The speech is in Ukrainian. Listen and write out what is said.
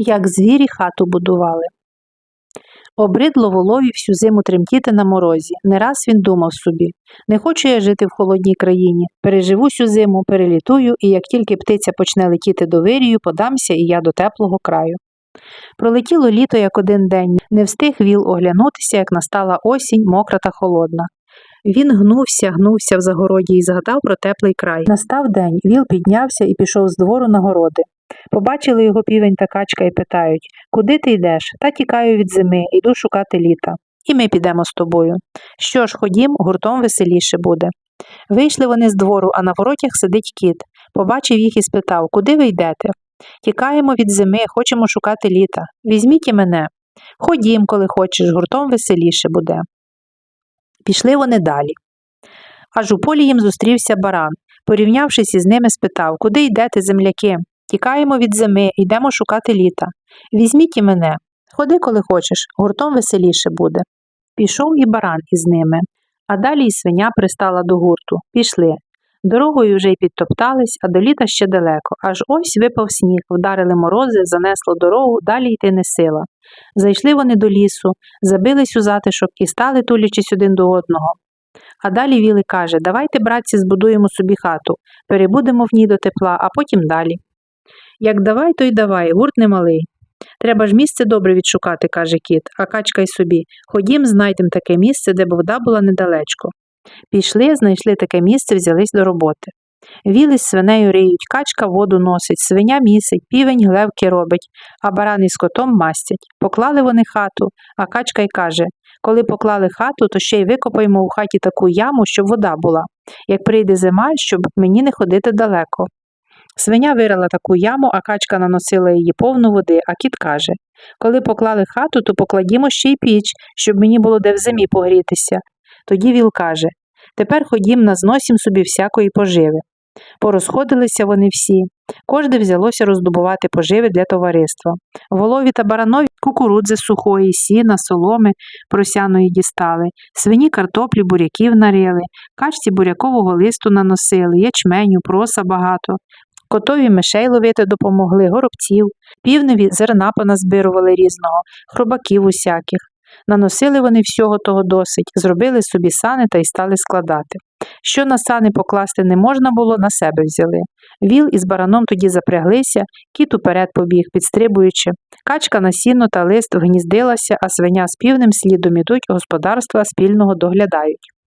як звірі хату будували. Обридло волові всю зиму тремтіти на морозі. Не раз він думав собі не хочу я жити в холодній країні. Переживу всю зиму, перелітую, і як тільки птиця почне летіти до вирію, подамся і я до теплого краю. Пролетіло літо як один день, не встиг віл оглянутися, як настала осінь, мокра та холодна. Він гнувся, гнувся в загороді і згадав про теплий край. Настав день, віл піднявся і пішов з двору на городи. Побачили його півень та качка і питають Куди ти йдеш? Та тікаю від зими, йду шукати літа. І ми підемо з тобою. Що ж, ходім, гуртом веселіше буде. Вийшли вони з двору, а на воротях сидить кіт. Побачив їх і спитав, куди ви йдете? Тікаємо від зими, хочемо шукати літа. Візьміть і мене. Ходім, коли хочеш, гуртом веселіше буде. Пішли вони далі. Аж у полі їм зустрівся баран. Порівнявшись із ними, спитав, куди йдете, земляки? Тікаємо від зими, йдемо шукати літа. Візьміть і мене. Ходи, коли хочеш, гуртом веселіше буде. Пішов і баран із ними, а далі і свиня пристала до гурту. Пішли. Дорогою вже й підтоптались, а до літа ще далеко. Аж ось випав сніг, вдарили морози, занесло дорогу, далі йти не сила. Зайшли вони до лісу, забились у затишок і стали тулячись один до одного. А далі Віли каже Давайте, братці, збудуємо собі хату, перебудемо в ній до тепла, а потім далі. Як давай, то й давай, гурт немалий. Треба ж місце добре відшукати, каже кіт, а качка й собі. Ходім, знайдемо таке місце, де б вода була недалечко. Пішли, знайшли таке місце, взялись до роботи. Віли з свинею риють, качка воду носить, свиня місить, півень глевки робить, а барани з котом мастять. Поклали вони хату, а качка й каже коли поклали хату, то ще й викопаємо у хаті таку яму, щоб вода була, як прийде зима, щоб мені не ходити далеко. Свиня вирила таку яму, а качка наносила її повну води, а кіт каже Коли поклали хату, то покладімо ще й піч, щоб мені було де в зимі погрітися. Тоді віл каже Тепер ходім на зносім собі всякої поживи. Порозходилися вони всі. Кожне взялося роздобувати поживи для товариства. Волові та баранові кукурудзи сухої, сіна, соломи просяної дістали, свині картоплі, буряків нарили, качці бурякового листу наносили, ячменю, проса багато. Котові мишей ловити допомогли, горобців, півневі зерна поназбирували різного, хробаків усяких. Наносили вони всього того досить, зробили собі сани та й стали складати. Що на сани покласти не можна було, на себе взяли. Віл із бараном тоді запряглися, кіт уперед побіг, підстрибуючи. Качка на сіно та лист вгніздилася, а свиня з півним слідом ідуть, господарства спільного доглядають.